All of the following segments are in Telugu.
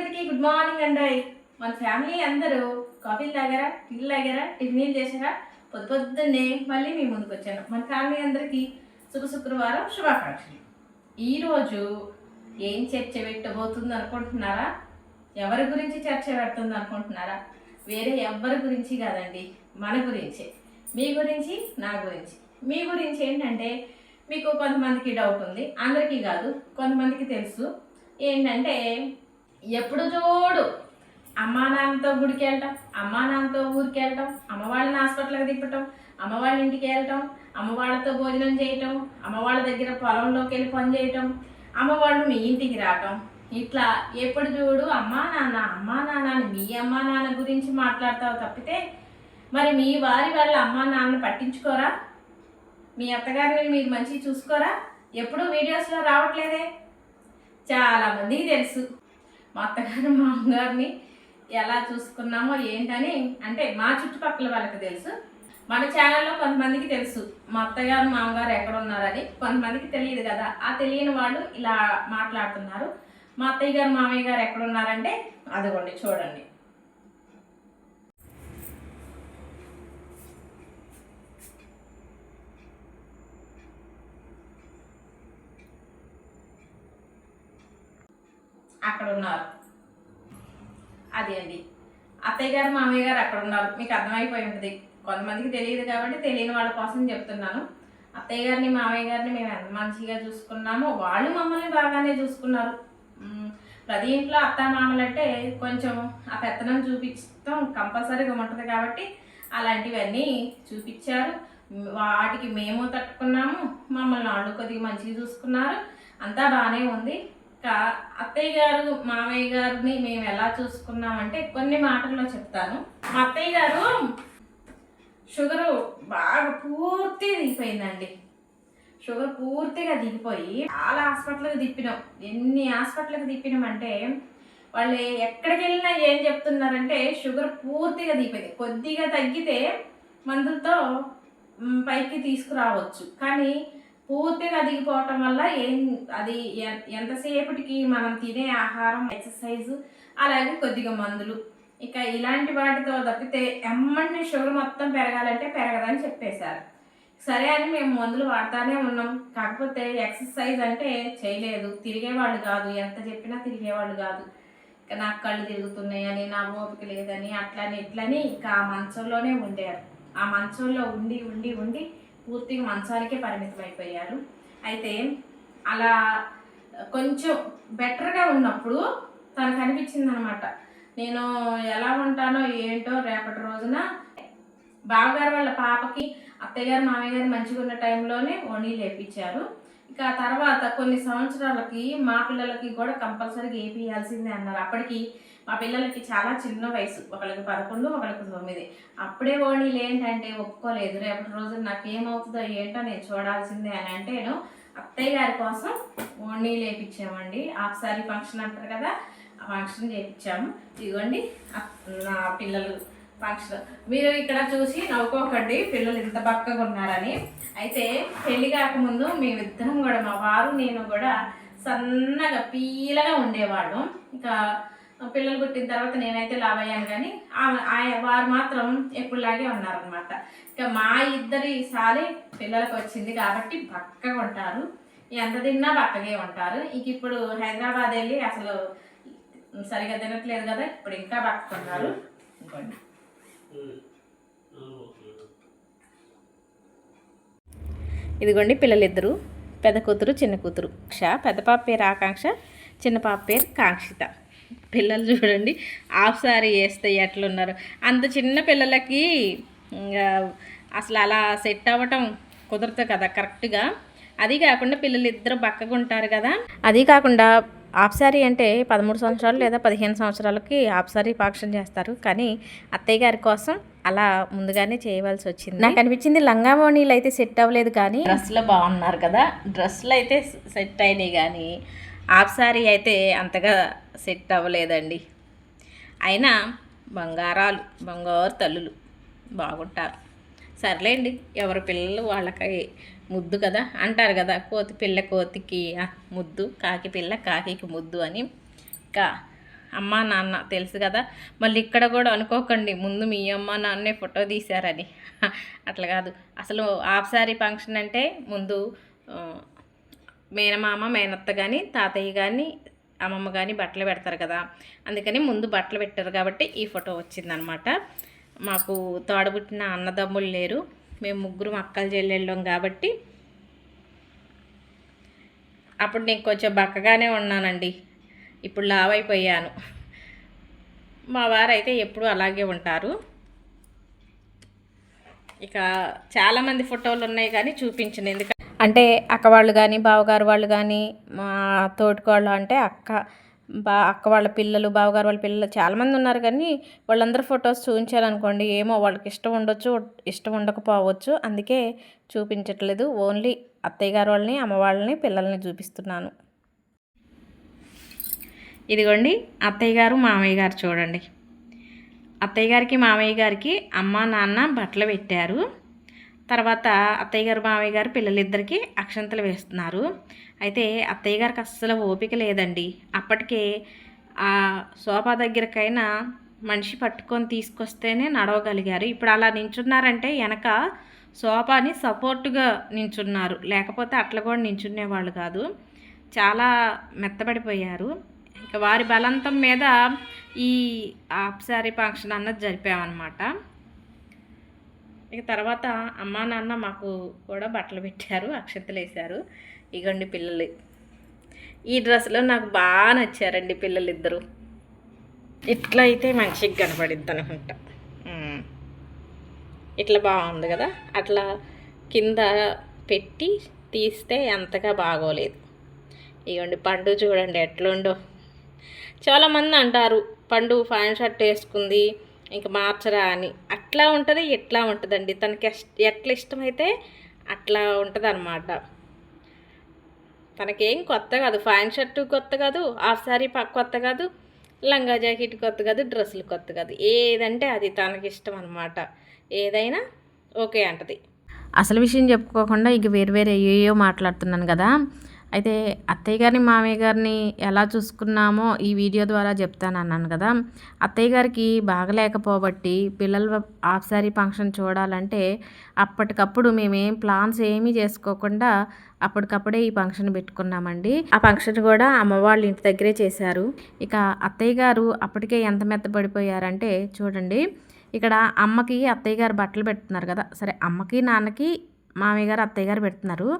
అందరికీ గుడ్ మార్నింగ్ అండి. మన ఫ్యామిలీ అందరూ కాఫీలు తాగారా టీలు తాగారా టిఫిన్లు చేశారా? పొద్దు పొద్దున్నే మళ్ళీ మీ ముందుకు వచ్చాను. మన ఫ్యామిలీ అందరికీ శుభ శుక్రవారం శుభాకాంక్షలు. ఈరోజు ఏం చర్చ పెట్టబోతుంది అనుకుంటున్నారా? ఎవరి గురించి చర్చ పెడుతుంది అనుకుంటున్నారా? వేరే ఎవరి గురించి కాదండి మన గురించే. మీ గురించి నా గురించి. మీ గురించి ఏంటంటే మీకు కొంతమందికి డౌట్ ఉంది అందరికీ కాదు కొంతమందికి తెలుసు. ఏంటంటే ఎప్పుడు చూడు. అమ్మా నాన్నతో గుడికి వెళ్ళటం అమ్మా నాన్నతో ఊరికి వెళ్ళటం అమ్మ వాళ్ళని హాస్పిటల్కి తిప్పటం అమ్మ వాళ్ళ ఇంటికి వెళ్ళటం అమ్మ వాళ్ళతో భోజనం చేయటం అమ్మ వాళ్ళ దగ్గర పొలంలోకి వెళ్ళి పని చేయటం అమ్మ వాళ్ళు మీ ఇంటికి రావటం. ఇట్లా ఎప్పుడు చూడు అమ్మా నాన్న అమ్మా నాన్న మీ అమ్మా నాన్న గురించి మాట్లాడతావు తప్పితే మరి మీ వారి వాళ్ళ అమ్మా నాన్న పట్టించుకోరా? మీ అత్తగారిని మీరు మంచిగా చూసుకోరా? ఎప్పుడు వీడియోస్లో రావట్లేదే? చాలామందికి తెలుసు. మా అత్తగారు మా అమ్మగారిని ఎలా చూసుకున్నామో ఏంటని అంటే మా చుట్టుపక్కల వాళ్ళకి తెలుసు. మన ఛానల్లో కొంతమందికి తెలుసు. మా అత్తగారు మామగారు ఎక్కడ ఉన్నారని కొంతమందికి తెలియదు కదా. ఆ తెలియని వాళ్ళు ఇలా మాట్లాడుతున్నారు. మా అత్తయ్య గారు మామయ్య గారు ఎక్కడ ఉన్నారంటే అదిగోండి చూడండి. అక్కడ ఉన్నారు అది. అండి అత్తయ్య గారు మామయ్య గారు అక్కడ ఉన్నారు మీకు అర్థమైపోయి ఉంటుంది. కొంతమందికి తెలియదు కాబట్టి తెలియని వాళ్ళ కోసం చెప్తున్నాను. అత్తయ్య గారిని మామయ్య గారిని మేము ఎంత మంచిగా చూసుకున్నామో వాళ్ళు మమ్మల్ని బాగానే చూసుకున్నారు. ప్రతి ఇంట్లో అత్త మామలు అంటే కొంచెం ఆ పెత్తనం చూపించడం కంపల్సరీగా ఉంటుంది కాబట్టి అలాంటివన్నీ చూపించారు. వాటికి మేము తట్టుకున్నాము. మమ్మల్ని వాళ్ళు కొద్దిగా మంచిగా చూసుకున్నారు. అంతా బాగానే ఉంది. అత్తయ్య గారు మామయ్య గారిని మేము ఎలా చూసుకున్నామంటే కొన్ని మాటల్లో చెప్తాను. మా అత్తయ్య గారు షుగరు బాగా పూర్తిగా దిగిపోయిందండి. షుగర్ పూర్తిగా దిగిపోయి చాలా హాస్పిటల్కి తిప్పినాం ఎన్ని హాస్పిటల్కి తిప్పినామంటే వాళ్ళు ఎక్కడికి వెళ్ళినా ఏం చెప్తున్నారంటే షుగర్ పూర్తిగా దిగిపోయింది. కొద్దిగా తగ్గితే మందులతో పైకి తీసుకురావచ్చు. కానీ పూర్తిగా దిగిపోవటం వల్ల ఏం అది ఎంతసేపటికి మనం తినే ఆహారం ఎక్సర్సైజ్ అలాగే కొద్దిగా మందులు. ఇక ఇలాంటి వాటితో తప్పితే ఎమ్మడిని షుగర్ మొత్తం పెరగాలంటే పెరగదని చెప్పేశారు. సరే అని మేము మందులు వాడుతూనే ఉన్నాం. కాకపోతే ఎక్సర్సైజ్ అంటే చేయలేదు. తిరిగేవాళ్ళు కాదు. ఎంత చెప్పినా తిరిగేవాళ్ళు కాదు. ఇక నాకు కళ్ళు తిరుగుతున్నాయని నా ఓపిక లేదని అట్లని ఇట్లని ఇంకా ఆ మంచంలోనే ఉండేవారు. ఆ మంచంలో ఉండి ఉండి ఉండి పూర్తిగా మంచానికే పరిమితం అయిపోయారు అయితే అలా కొంచెం బెటర్గా ఉన్నప్పుడు తనకు అనిపించింది అనమాట నేను ఎలా ఉంటానో ఏంటో రేపటి రోజున బావగారు వాళ్ళ పాపకి అత్తయ్య గారు మామయ్య గారు మంచిగా ఉన్న టైంలోనే ఓణీ లేపించారు. ఇక తర్వాత కొన్ని సంవత్సరాలకి మా పిల్లలకి కూడా కంపల్సరీగా వేపియాల్సిందే అన్నారు. అప్పటికి మా పిల్లలకి చాలా చిన్న వయసు. ఒకరికి పదకొండు ఒకరికి తొమ్మిది. అప్పుడే ఓణీలు ఏంటంటే ఒప్పుకోలేదు. రేపటి రోజు నాకు ఏమవుతుందో ఏంటో నేను చూడాల్సిందే అని అంటే నేను అత్తయ్య గారి కోసం ఓణీలు లేపించామండి హాఫ్ ఫంక్షన్ అంటారు కదా ఆ ఫంక్షన్ చేయించాము ఇదిగోండి నా పిల్లలు ఫంక్షన్. మీరు ఇక్కడ చూసి నవ్వుకోకండి పిల్లలు ఇంత బక్కగా ఉన్నారని. అయితే పెళ్ళి కాకముందు మేమిద్దరం కూడా మా వారు నేను కూడా సన్నగా పీలగా ఉండేవాళ్ళం. ఇంకా పిల్లలు పుట్టిన తర్వాత నేనైతే లావయ్యాను కానీ ఆమె ఆయ- వారు మాత్రం ఎప్పుడులాగే ఉన్నారనమాట ఇంకా మా ఇద్దరి సారి పిల్లలకు వచ్చింది కాబట్టి బక్కగా ఉంటారు. ఎంత తిన్నా బక్కగే ఉంటారు. ఇక ఇప్పుడు హైదరాబాద్ వెళ్ళి అసలు సరిగా తినట్లేదు కదా ఇప్పుడు ఇంకా బక్కగా ఇంకోండి ఇదిగోండి పిల్లలిద్దరూ పెద్ద కూతురు చిన్న కూతురు. క్ష పెద్ద పాప పేరు ఆకాంక్ష చిన్న పాప పేరు కాంక్షిత. పిల్లలు చూడండి హాఫ్ సారీ వేస్తే ఎట్లున్నారు. అంత చిన్న పిల్లలకి ఇంకా అసలు అలా సెట్ అవ్వటం కుదరదు కదా కరెక్ట్గా. అది కాకుండా పిల్లలు ఇద్దరు బక్కగా ఉంటారు కదా. అది కాకుండా సారీ అంటే పదమూడు సంవత్సరాలు లేదా పదిహేను సంవత్సరాలకి హాఫ్ సారీ ఫంక్షన్ చేస్తారు. కానీ అత్తయ్య గారి కోసం అలా ముందుగానే చేయవలసి వచ్చింది. నాకు అనిపించింది లంగామోనీలు అయితే సెట్ అవ్వలేదు కానీ డ్రెస్లో బాగున్నారు కదా. డ్రెస్సులు అయితే సెట్ అయినాయి కానీ సారీ అయితే అంతగా సెట్ అవ్వలేదండి. అయినా బంగారాలు బంగారు తల్లులు బాగుంటారు. సర్లేండి ఎవరి పిల్లలు వాళ్ళకి ముద్దు కదా? అంటారు కదా కోతి పిల్ల కోతికి ముద్దు కాకి పిల్ల కాకికి ముద్దు అని. కా అమ్మ నాన్న తెలుసు కదా? మళ్ళీ ఇక్కడ కూడా అనుకోకండి ముందు మీ అమ్మ నాన్నే ఫోటో తీశారని. అట్లా కాదు. అసలు హాఫ్ శారీ ఫంక్షన్ అంటే ముందు మేనమామ మేనత్త కానీ తాతయ్య కానీ అమ్మమ్మ కానీ బట్టలు పెడతారు కదా? అందుకని ముందు బట్టలు పెట్టారు కాబట్టి ఈ ఫోటో వచ్చిందనమాట. మాకు తోడబుట్టిన అన్నదమ్ములు లేరు. మేము ముగ్గురు అక్కలు చెల్లెళ్ళం కాబట్టి అప్పుడు నేను కొంచెం బక్కగానే ఉన్నానండి. ఇప్పుడు లావైపోయాను. మా మా వారైతే ఎప్పుడు అలాగే ఉంటారు. ఇక చాలామంది ఫోటోలు ఉన్నాయి కానీ చూపించను. ఎందుకంటే అంటే అక్క వాళ్ళు కానీ బావగారు వాళ్ళు కానీ మా తోటికోళ్ళు అంటే అక్క బా అక్క వాళ్ళ పిల్లలు బావగారు వాళ్ళ పిల్లలు చాలామంది ఉన్నారు కానీ వాళ్ళందరూ ఫొటోస్ చూపించాలనుకోండి ఏమో వాళ్ళకి ఇష్టం ఉండొచ్చు ఇష్టం ఉండకపోవచ్చు. అందుకే చూపించట్లేదు. ఓన్లీ అత్తయ్య గారు వాళ్ళని అమ్మ వాళ్ళని పిల్లల్ని చూపిస్తున్నాను. ఇదిగోండి అత్తయ్య గారు మామయ్య గారు చూడండి. అత్తయ్య గారికి మామయ్య గారికి అమ్మ నాన్న బట్టలు పెట్టారు. తర్వాత అత్తయ్య గారు మామయ్య గారు పిల్లలిద్దరికీ అక్షంతలు వేస్తున్నారు. అయితే అత్తయ్య గారికి అస్సలు ఓపిక లేదండి. అప్పటికే ఆ సోఫా దగ్గరకైనా మనిషి పట్టుకొని తీసుకొస్తేనే నడవగలిగారు. ఇప్పుడు అలా నించున్నారంటే వెనక సోఫాని సపోర్టుగా నించున్నారు. లేకపోతే అట్లా కూడా నించునేవాళ్ళు కాదు. చాలా మెత్తబడిపోయారు. ఇంకా వారి బలంతం మీద ఈ ఆప్సారీ ఫంక్షన్ అన్నది జరిపామన్నమాట. ఇక తర్వాత అమ్మా నాన్న మాకు కూడా బట్టలు పెట్టారు అక్షతలు వేశారు ఇగండి పిల్లలు. ఈ డ్రెస్లో నాకు బాగా నచ్చారండి పిల్లలు ఇద్దరు ఇట్లా అయితే మంచిగా కనపడిద్ది అనుకుంటా ఇట్లా బాగుంది కదా? అట్లా కింద పెట్టి తీస్తే అంతగా బాగోలేదు. ఇగోండి పండు చూడండి ఎట్లుండో. చాలామంది అంటారు పండు ఫ్యాన్ షర్ట్ వేసుకుంది ఇంక మార్చరా అని. అట్లా ఉంటుంది ఎట్లా ఉంటుందండి? తనకి ఎట్లా ఇష్టమైతే అట్లా ఉంటుంది అనమాట తనకేం కొత్త కాదు. ఫ్యాన్ షర్టు కొత్త కాదు హాఫ్ శారీ పక్క కొత్త కాదు లంగా జాకెట్ కొత్త కాదు డ్రెస్సులు కొత్త కాదు. ఏదంటే అది తనకి ఇష్టం అనమాట ఏదైనా ఓకే అంటది. అసలు విషయం చెప్పుకోకుండా ఇక వేరు వేరే ఏయో మాట్లాడుతున్నాను కదా. అయితే అత్తయ్య గారిని మామయ్య గారిని ఎలా చూసుకున్నామో ఈ వీడియో ద్వారా చెప్తాను అన్నాను కదా. అత్తయ్య గారికి బాగలేకపోబట్టి పిల్లల ఆఫ్సారీ ఫంక్షన్ చూడాలంటే అప్పటికప్పుడు మేమేం ప్లాన్స్ ఏమీ చేసుకోకుండా అప్పటికప్పుడే ఈ ఫంక్షన్ పెట్టుకున్నామండి. ఆ ఫంక్షన్ కూడా అమ్మ వాళ్ళ ఇంటి దగ్గరే చేశారు. ఇక అత్తయ్య గారు అప్పటికే ఎంత మెత్తపడిపోయారంటే చూడండి ఇక్కడ అమ్మకి అత్తయ్య గారు బట్టలు పెడుతున్నారు కదా. సరే అమ్మకి నాన్నకి మామయ్య గారు అత్తయ్య గారు పెడుతున్నారు.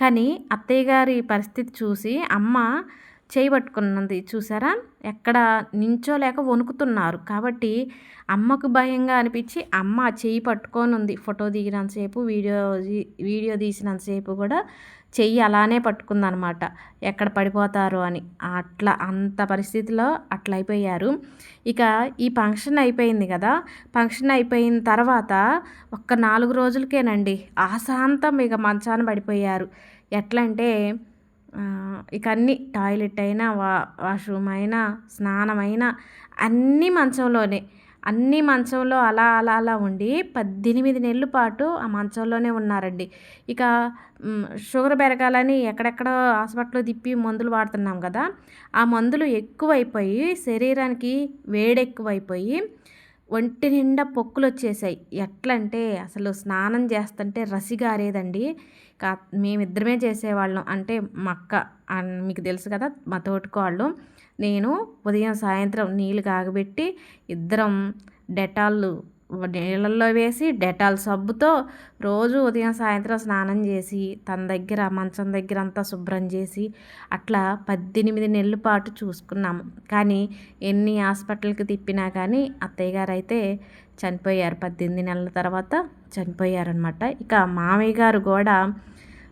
కానీ అత్తయ్య గారి పరిస్థితి చూసి అమ్మ చేయి పట్టుకున్నది చూసారా? ఎక్కడ నించోలేక వణుకుతున్నారు. కాబట్టి అమ్మకు భయంగా అనిపించి అమ్మ చేయి పట్టుకొని ఉంది ఫోటో దిగినంతసేపు వీడియో వీడియో తీసినంతసేపు కూడా చెయ్యి అలానే పట్టుకుందనమాట. ఎక్కడ పడిపోతారు అని. అట్లా అంత పరిస్థితిలో అట్లా అయిపోయారు ఇక ఈ ఫంక్షన్ అయిపోయింది కదా. ఫంక్షన్ అయిపోయిన తర్వాత ఒక్క నాలుగు రోజులకేనండి ఆశాంతం ఇక మంచాన పడిపోయారు. ఎట్లా అంటే ఇక అన్ని టాయిలెట్ అయినా వా వాష్రూమ్ అయినా స్నానమైనా అన్నీ మంచంలోనే అన్నీ మంచంలో అలా అలా అలా ఉండి పద్దెనిమిది నెలల పాటు ఆ మంచంలోనే ఉన్నారండి. ఇక షుగర్ పెరగాలని ఎక్కడెక్కడ హాస్పిటల్లో తిప్పి మందులు వాడుతున్నాం కదా ఆ మందులు ఎక్కువైపోయి శరీరానికి వేడెక్కువైపోయి ఒంటి నిండా పొక్కులు వచ్చేసాయి ఎట్లంటే అసలు స్నానం చేస్తుంటే రసిగారేదండి కా మేమిద్దరమే చేసేవాళ్ళం. అంటే మక్క మీకు తెలుసు కదా మా తోటికోళ్ళు. నేను ఉదయం సాయంత్రం నీళ్ళు కాగబెట్టి ఇద్దరం డెటాల్ నీళ్ళల్లో వేసి డెటాల్ సబ్బుతో రోజు ఉదయం సాయంత్రం స్నానం చేసి తన దగ్గర మంచం దగ్గర అంతా శుభ్రం చేసి అట్లా పద్దెనిమిది నెలల పాటు చూసుకున్నాము. కానీ ఎన్ని హాస్పిటల్కి తిప్పినా కానీ అత్తయ్య గారు అయితే చనిపోయారు. పద్దెనిమిది నెలల తర్వాత చనిపోయారనమాట ఇక మామయ్య గారు కూడా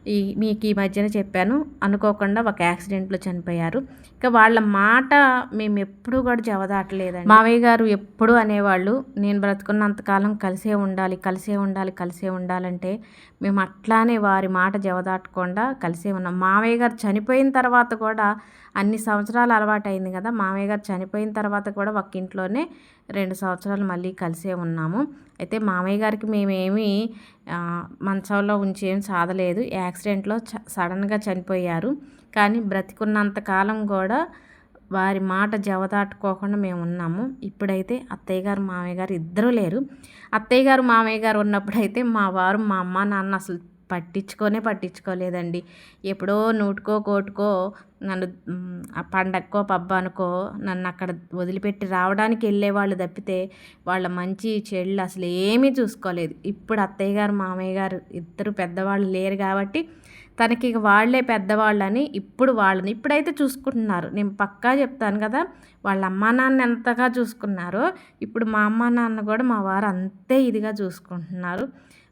ఈ మీకు ఈ మధ్యన చెప్పాను. అనుకోకుండా ఒక యాక్సిడెంట్లో చనిపోయారు. ఇక వాళ్ళ మాట మేము ఎప్పుడూ కూడా జవదాటలేదండి. మావయ్య గారు ఎప్పుడూ అనేవాళ్ళు నేను బ్రతుకున్నంతకాలం కలిసే ఉండాలి కలిసే ఉండాలి కలిసే ఉండాలంటే మేము అట్లానే వారి మాట జవదాటకుండా కలిసే ఉన్నాం. మావయ్య గారు చనిపోయిన తర్వాత కూడా అన్ని సంవత్సరాలు అలవాటు అయింది కదా మామయ్య గారు చనిపోయిన తర్వాత కూడా ఒక ఇంట్లోనే రెండు సంవత్సరాలు మళ్ళీ కలిసే ఉన్నాము. అయితే మామయ్య గారికి మేమేమి మంచంలో ఉంచి ఏం సాధలేదు. యాక్సిడెంట్లో చ సడన్గా చనిపోయారు. కానీ బ్రతికున్నంత కాలం కూడా వారి మాట జవదాటుకోకుండా మేము ఉన్నాము. ఇప్పుడైతే అత్తయ్య గారు మామయ్య గారు ఇద్దరూ లేరు. అత్తయ్య గారు మామయ్య గారు ఉన్నప్పుడైతే మా వారు మా అమ్మ నాన్న అసలు పట్టించుకోనే పట్టించుకోలేదండి. ఎప్పుడో నూటుకో కోటుకో నన్ను ఆ పండక్కో పబ్బానికో నన్ను అక్కడ వదిలిపెట్టి రావడానికి వెళ్ళేవాళ్ళు తప్పితే వాళ్ళ మంచి చెళ్ళు అసలు ఏమీ చూసుకోలేదు. ఇప్పుడు అత్తయ్య గారు మామయ్య గారు ఇద్దరు పెద్దవాళ్ళు లేరు కాబట్టి తనకి ఇక వాళ్ళే పెద్దవాళ్ళని ఇప్పుడు వాళ్ళని ఇప్పుడైతే చూసుకుంటున్నారు. నేను పక్కా చెప్తాను కదా వాళ్ళ అమ్మా నాన్న ఎంతగా చూసుకున్నారో ఇప్పుడు మా అమ్మా నాన్న కూడా మా వారు అంతే ఇదిగా చూసుకుంటున్నారు.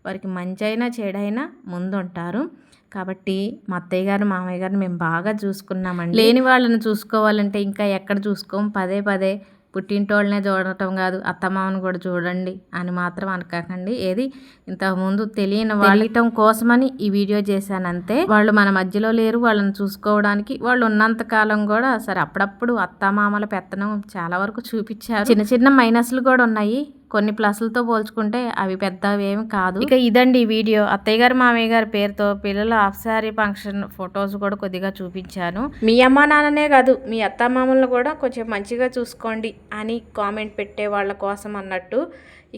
వారికి మంచి అయినా చెడైనా ముందుంటారు. కాబట్టి మా అత్తయ్య గారు మామయ్య గారిని మేము బాగా చూసుకున్నామండి. లేని వాళ్ళని చూసుకోవాలంటే ఇంకా ఎక్కడ చూసుకోం? పదే పదే పుట్టింటోళ్ళనే చూడటం కాదు అత్తమామను కూడా చూడండి అని మాత్రం అనకాకండి ఏది? ఇంతకుముందు తెలియని వాళ్ళటం కోసమని ఈ వీడియో చేశాను అంతే వాళ్ళు మన మధ్యలో లేరు వాళ్ళని చూసుకోవడానికి వాళ్ళు ఉన్నంత కాలం కూడా సరే అప్పుడప్పుడు అత్తమామల పెత్తనం చాలా వరకు చూపించారు. చిన్న చిన్న మైనస్లు కూడా ఉన్నాయి. కొన్ని ప్లస్లతో పోల్చుకుంటే అవి పెద్దవి ఏమి కాదు. ఇక ఇదండి వీడియో. అత్తయ్య గారు మామయ్య గారి పేరుతో పిల్లల హాఫ్ శారీ ఫంక్షన్ ఫొటోస్ కూడా కొద్దిగా చూపించాను. మీ అమ్మ నాన్ననే కాదు మీ అత్త మామల్ని కూడా కొంచెం మంచిగా చూసుకోండి అని కామెంట్ పెట్టే వాళ్ళ కోసం అన్నట్టు.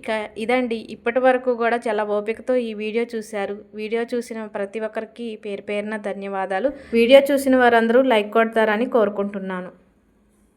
ఇక ఇదండి. ఇప్పటి వరకు కూడా చాలా ఓపికతో ఈ వీడియో చూశారు. వీడియో చూసిన ప్రతి ఒక్కరికి పేరు పేరున ధన్యవాదాలు. వీడియో చూసిన వారందరూ లైక్ కొడతారని కోరుకుంటున్నాను.